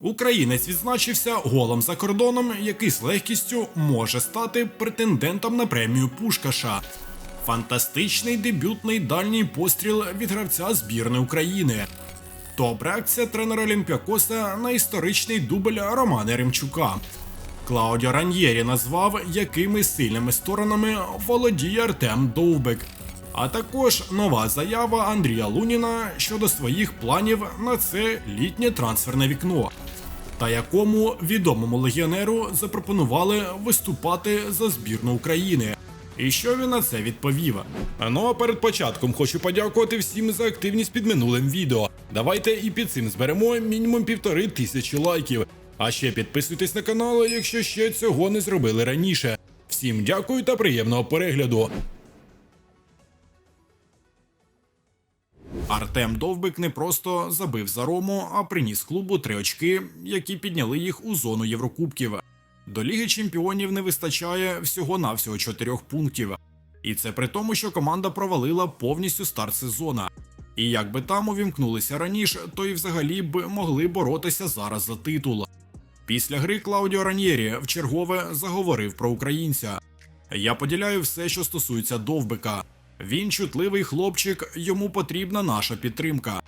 Українець відзначився голом за кордоном, який з легкістю може стати претендентом на премію Пушкаша. Фантастичний дебютний дальній постріл від гравця збірної України. Топ-реакція тренера Олімпіакоса на історичний дубль Романа Ремчука. Клаудіо Раньєрі назвав, якими сильними сторонами володіє Артем Довбик. А також нова заява Андрія Луніна щодо своїх планів на це літнє трансферне вікно, та якому відомому легіонеру запропонували виступати за збірну України. І що він на це відповів? Ну а перед початком хочу подякувати всім за активність під минулим відео. Давайте і під цим зберемо мінімум півтори тисячі лайків. А ще підписуйтесь на канал, якщо ще цього не зробили раніше. Всім дякую та приємного перегляду. Артем Довбик не просто забив за Рому, а приніс клубу три очки, які підняли їх у зону Єврокубків. До Ліги Чемпіонів не вистачає всього-навсього чотирьох пунктів. І це при тому, що команда провалила повністю старт сезона. І якби там увімкнулися раніше, то і взагалі б могли боротися зараз за титул. Після гри Клаудіо Раньєрі в чергове заговорив про українця. Я поділяю все, що стосується довбика. Він чутливий хлопчик, йому потрібна наша підтримка.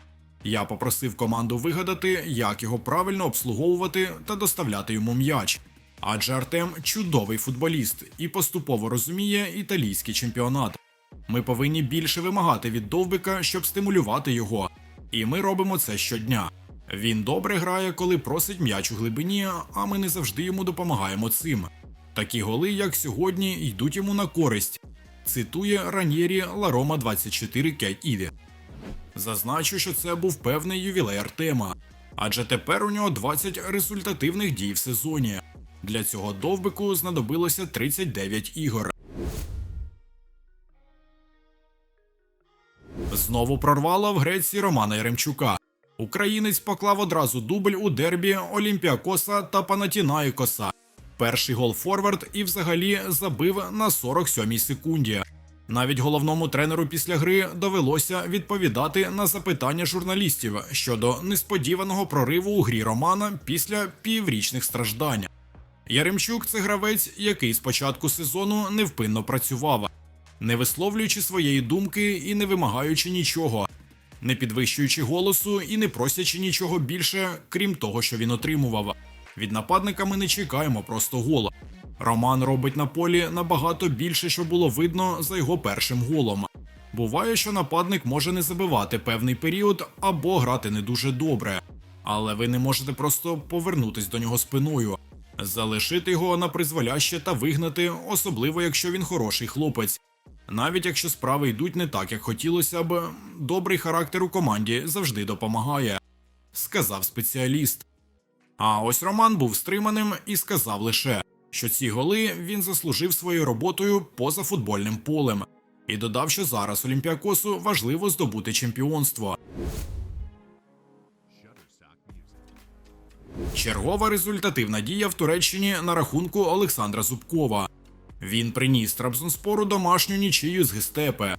Я попросив команду вигадати, як його правильно обслуговувати та доставляти йому м'яч. Адже Артем чудовий футболіст і поступово розуміє італійський чемпіонат. Ми повинні більше вимагати від довбика, щоб стимулювати його. І ми робимо це щодня. Він добре грає, коли просить м'яч у глибині, а ми не завжди йому допомагаємо цим. Такі голи, як сьогодні, йдуть йому на користь. Цитує Ранєрі Ларома 24 Кейт Іде. Зазначу, що це був певний ювілей Артема, адже тепер у нього 20 результативних дій в сезоні. Для цього довбику знадобилося 39 ігор. Знову прорвало в Греції Романа Яремчука. Українець поклав одразу дубль у дербі Олімпіакоса та Панатінаїкоса. Перший гол форвард і взагалі забив на 47-й секунді. Навіть головному тренеру після гри довелося відповідати на запитання журналістів щодо несподіваного прориву у грі Романа після піврічних страждань. Яремчук це гравець, який з початку сезону невпинно працював, не висловлюючи своєї думки і не вимагаючи нічого, не підвищуючи голосу і не просячи нічого більше, крім того, що він отримував. Від нападника ми не чекаємо просто гол. Роман робить на полі набагато більше, що було видно за його першим голом. Буває, що нападник може не забивати певний період або грати не дуже добре, але ви не можете просто повернутись до нього спиною, залишити його на призволяще та вигнати, особливо якщо він хороший хлопець. Навіть якщо справи йдуть не так, як хотілося б, добрий характер у команді завжди допомагає, сказав спеціаліст. А ось Роман був стриманим і сказав лише, що ці голи він заслужив своєю роботою поза футбольним полем, і додав, що зараз Олімпіакосу важливо здобути чемпіонство. Чергова результативна дія в Туреччині на рахунку Олександра Зубкова. Він приніс Трабзонспору домашню нічию з Гестепе.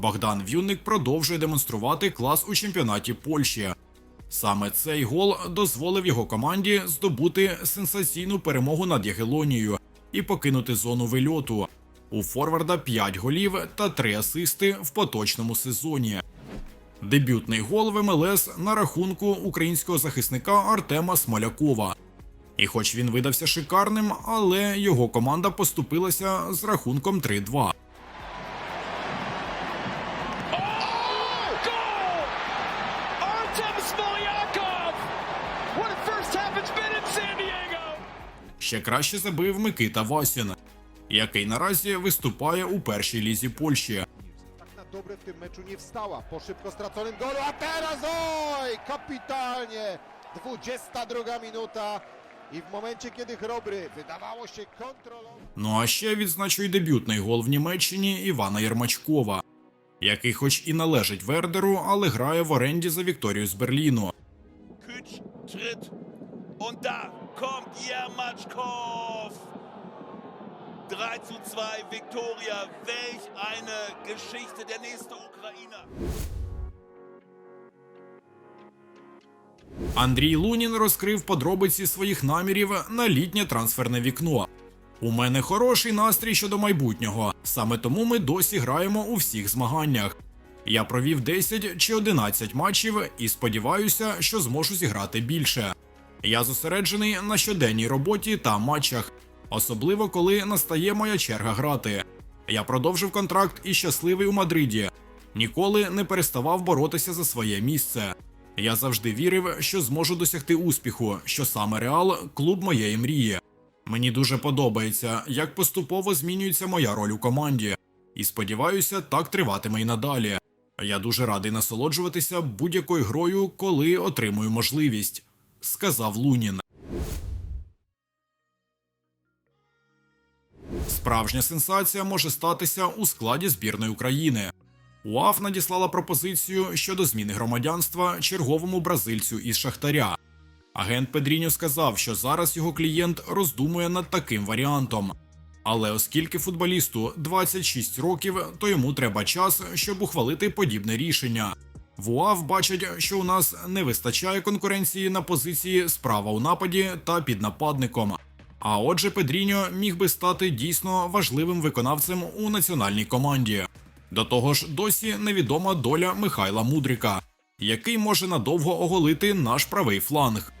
Богдан В'юнник продовжує демонструвати клас у чемпіонаті Польщі. Саме цей гол дозволив його команді здобути сенсаційну перемогу над Ягелонією і покинути зону вильоту. У Форварда 5 голів та 3 асисти в поточному сезоні. Дебютний гол в МЛС на рахунку українського захисника Артема Смолякова. І хоч він видався шикарним, але його команда поступилася з рахунком 3-2. Ще краще забив Микита Васін, який наразі виступає у першій лізі Польщі. Dobre w tym meczu nie wstała po szybko straconym golu, a teraz oj, kapitalnie! 22 minuta i w momencie kiedy Chrobry wydawało się Ну а ще відзначує дебютний гол в Німеччині Івана Єрмачкова, який, хоч і належить Вердеру, але грає в оренді за Вікторію з Берліну. Kütsch tritt und da kommt Jermatschkow. 3 zu 2 Viktoria. Welch eine Geschichte. Der nächste Ukrainer. Андрій Лунін розкрив подробиці своїх намірів на літнє трансферне вікно. У мене хороший настрій щодо майбутнього, саме тому ми досі граємо у всіх змаганнях. Я провів 10 чи 11 матчів і сподіваюся, що зможу зіграти більше. Я зосереджений на щоденній роботі та матчах, особливо коли настає моя черга грати. Я продовжив контракт і щасливий у Мадриді. Ніколи не переставав боротися за своє місце. Я завжди вірив, що зможу досягти успіху, що саме Реал клуб моєї мрії. Мені дуже подобається, як поступово змінюється моя роль у команді, і сподіваюся, так триватиме й надалі. Я дуже радий насолоджуватися будь-якою грою, коли отримую можливість, сказав Лунін. Справжня сенсація може статися у складі збірної України. УАФ надіслала пропозицію щодо зміни громадянства черговому бразильцю із Шахтаря. Агент Педріньо сказав, що зараз його клієнт роздумує над таким варіантом. Але оскільки футболісту 26 років, то йому треба час, щоб ухвалити подібне рішення. В УАФ бачать, що у нас не вистачає конкуренції на позиції справа у нападі та під нападником. А отже, Педріньо міг би стати дійсно важливим виконавцем у національній команді. До того ж, досі невідома доля Михайла Мудрика, який може надовго оголити наш правий фланг.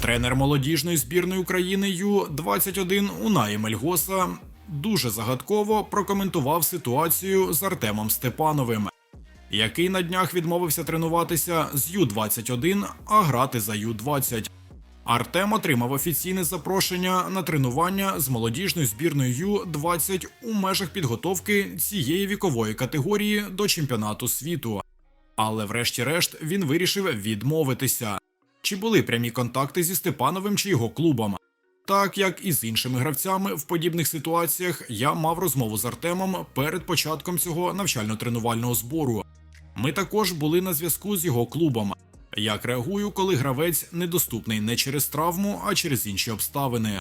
Тренер молодіжної збірної України Ю-21 Унай Мельгоса дуже загадково прокоментував ситуацію з Артемом Степановим, який на днях відмовився тренуватися з Ю-21, а грати за Ю-20. Артем отримав офіційне запрошення на тренування з молодіжною збірною Ю-20 у межах підготовки цієї вікової категорії до чемпіонату світу. Але врешті-решт він вирішив відмовитися. Чи були прямі контакти зі Степановим чи його клубом? Так як і з іншими гравцями в подібних ситуаціях, я мав розмову з Артемом перед початком цього навчально-тренувального збору. Ми також були на зв'язку з його клубом. Як реагую, коли гравець недоступний не через травму, а через інші обставини.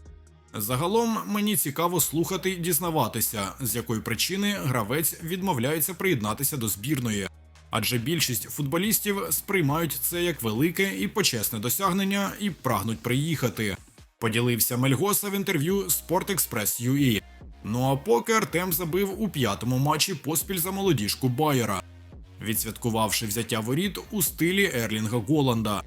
Загалом мені цікаво слухати і дізнаватися, з якої причини гравець відмовляється приєднатися до збірної. Адже більшість футболістів сприймають це як велике і почесне досягнення і прагнуть приїхати. Поділився Мельгоса в інтерв'ю Sport Express UA. Ну а поки Артем забив у п'ятому матчі поспіль за молодіжку Байера, відсвяткувавши взяття воріт у стилі Ерлінга Owen.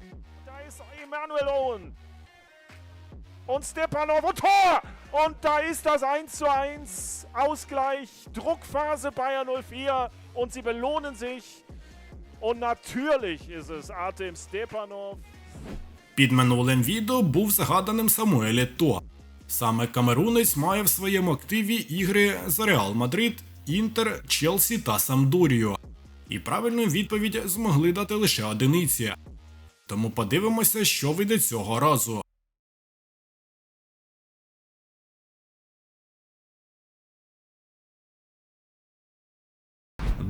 Und Stepanov und Tor! Und da ist das 1 zu 1. Ausgleich, Druckphase Bayern 04 und sie belohnen sich. Und natürlich ist es Artem Stepanov. Під минулим відео був загаданим Самуель Ето. Саме камерунець має в своєму активі ігри за Реал Мадрид, Інтер, Челсі та Самдуріо. І правильну відповідь змогли дати лише одиниці. Тому подивимося, що вийде цього разу.